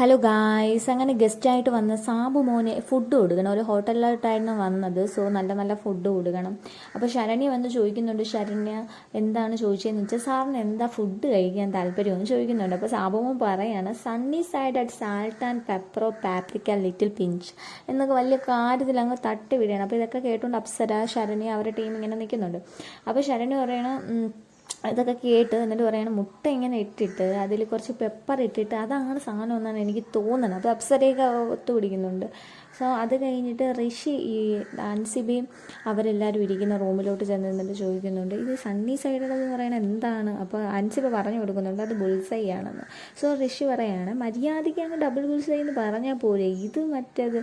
Hello guys അങ്ങനെ ഗസ്റ്റായിട്ട് വന്ന സാബു മോന് ഫുഡ് കൊടുക്കണം. ഒരു ഹോട്ടലിലോട്ടായിരുന്നു വന്നത്. സോ നല്ല നല്ല ഫുഡ് കൊടുക്കണം. അപ്പോൾ ശരണ്യ വന്ന് ചോദിക്കുന്നുണ്ട് ശരണ്യ എന്താണ് ചോദിച്ചതെന്ന് വെച്ചാൽ സാറിന് എന്താ ഫുഡ് കഴിക്കാൻ താല്പര്യമെന്ന് ചോദിക്കുന്നുണ്ട്. അപ്പോൾ സാബു മോൻ പറയാണ് sunny side at salt and പെപ്പറോ paprika little pinch എന്നൊക്കെ വലിയ കാര്യത്തിൽ അങ്ങ് തട്ടി വിടുകയാണ് അപ്പോൾ ഇതൊക്കെ കേട്ടുകൊണ്ട് അപ്സര ശരണ്യ അവരുടെ ടീം ഇങ്ങനെ നിൽക്കുന്നുണ്ട്. അപ്പോൾ ശരണ്യ പറയണ ഉം, ഇതൊക്കെ കേട്ട് എന്നിട്ട് പറയണം മുട്ട ഇങ്ങനെ ഇട്ടിട്ട് അതിൽ കുറച്ച് പെപ്പർ ഇട്ടിട്ട് അതാണ് സാധനം എന്നാണ് എനിക്ക് തോന്നുന്നത്. അത് അപ്സരയൊക്കെ ഒത്തുപിടിക്കുന്നുണ്ട് സോ അത് കഴിഞ്ഞിട്ട് ഋഷി ഈ ആൻസിബിയും അവരെല്ലാവരും ഇരിക്കുന്ന റൂമിലോട്ട് ചെന്ന് നിന്നിട്ട് ചോദിക്കുന്നുണ്ട് ഇത് സണ്ണി സൈഡിലെന്ന് പറയുന്നത് എന്താണ്? അപ്പോൾ അൻസിബ പറഞ്ഞു കൊടുക്കുന്നുണ്ട് അത് ബുൾസൈ ആണെന്ന്. സോ ഋഷി പറയാണ് മര്യാദയ്ക്ക് അങ്ങ് ഡബിൾ ബുൾസൈ എന്ന് പറഞ്ഞാൽ പോരെ ഇത് മറ്റേത്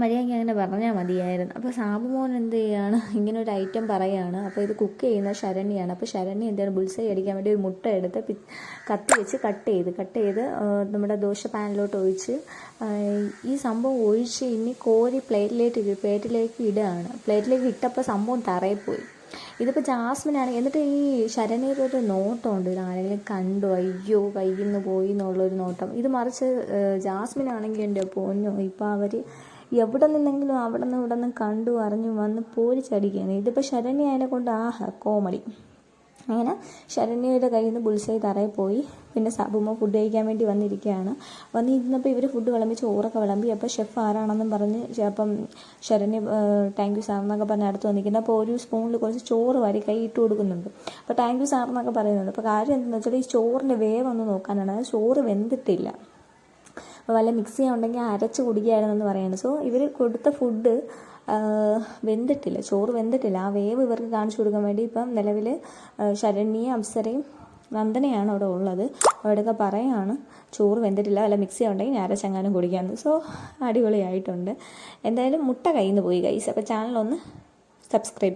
മര്യാദയ്ക്ക് അങ്ങനെ പറഞ്ഞാൽ മതിയായിരുന്നു. അപ്പോൾ സാബു മോൻ എന്ത് ചെയ്യാണ്? ഇങ്ങനെ ഒരു ഐറ്റം പറയുകയാണ് അപ്പോൾ ഇത് കുക്ക് ചെയ്യുന്ന ശരണ്യാണ്. അപ്പോൾ ശരണ്യ എന്താണ്? ബുൾസൈ അടിക്കാൻ വേണ്ടി ഒരു മുട്ട എടുത്ത് കത്തി വെച്ച് കട്ട് ചെയ്ത് കട്ട് ചെയ്ത് നമ്മുടെ ദോശ പാനിലോട്ട് ഒഴിച്ച് ഈ സംഭവം ഒഴിച്ച് ഇനി കോരി പ്ലേറ്റിലേക്ക് പ്ലേറ്റിലേക്ക് ഇടുകയാണ്. പ്ലേറ്റിലേക്ക് ഇട്ടപ്പോൾ സംഭവം തറയിൽ പോയി ഇതിപ്പോൾ ജാസ്മിനാണ്. എന്നിട്ട് ഈ ശരണിയുടെ ഒരു നോട്ടമുണ്ട്. ഇത് ആരെങ്കിലും കണ്ടു? അയ്യോ കയ്യിൽ നിന്ന് പോയി എന്നുള്ളൊരു നോട്ടം. ഇത് മറിച്ച് ജാസ്മിനാണെങ്കിൽ എന്റെ പൊന്നു ഇപ്പോൾ അവർ എവിടെ നിന്നെങ്കിലും അവിടെ നിന്ന് ഇവിടെ നിന്ന് കണ്ടു അറിഞ്ഞു വന്ന് പോരിച്ചടിക്കുകയാണ് ഇതിപ്പോൾ ശരണ്യ അതിനെ കൊണ്ട് ആഹ കോമഡി. അങ്ങനെ ശരണ്യയുടെ കയ്യിൽ നിന്ന് ബുൾസൈ തറയിൽ പോയി. പിന്നെ സബുമ ഫുഡ് കഴിക്കാൻ വേണ്ടി വന്നിരിക്കുകയാണ്. വന്നിരുന്നപ്പോൾ ഇവർ ഫുഡ് വിളമ്പി ചോറൊക്കെ വിളമ്പി. അപ്പോൾ ഷെഫ് ആരാണെന്നും പറഞ്ഞ് അപ്പം ശരണ്യ താങ്ക് യു സാർ എന്നൊക്കെ പറഞ്ഞ് അടുത്ത് വന്നിരിക്കുന്നത് അപ്പോൾ ഒരു സ്പൂണിൽ കുറച്ച് ചോറ് വാരി കൈ ഇട്ട് കൊടുക്കുന്നുണ്ട്. അപ്പോൾ താങ്ക് യു സാർ എന്നൊക്കെ പറയുന്നുണ്ട്. അപ്പോൾ കാര്യം എന്താണെന്ന് വെച്ചാൽ ഈ ചോറിന്റെ വേവ് ഒന്ന് നോക്കാനാണ്. അത് ചോറ് വെന്തിട്ടില്ല. വല്ല മിക്സി ഉണ്ടെങ്കിൽ അരച്ച് കുടിക്കുകയായിരുന്നെന്ന് പറയുന്നത് സോ ഇവർ കൊടുത്ത ഫുഡ് വെന്തിട്ടില്ല. ചോറ് വെന്തിട്ടില്ല. ആ വേവ് ഇവർക്ക് കാണിച്ചു കൊടുക്കാൻ വേണ്ടി ഇപ്പം നിലവിൽ ശരണ്യയും അപ്സരയും നന്ദനയാണ് അവിടെ ഉള്ളത്. അവിടെയൊക്കെ പറയാണ് ചോറ് വെന്തിട്ടില്ല. അല്ല മിക്സി ഉണ്ടെങ്കിൽ ഞാൻ അരച്ചങ്ങാനും കുടിക്കാമെന്ന് സോ അടിപൊളിയായിട്ടുണ്ട്. എന്തായാലും മുട്ട കയ്യിൽ നിന്ന് പോയി കൈസ് അപ്പോൾ ചാനലൊന്ന് സബ്സ്ക്രൈബ്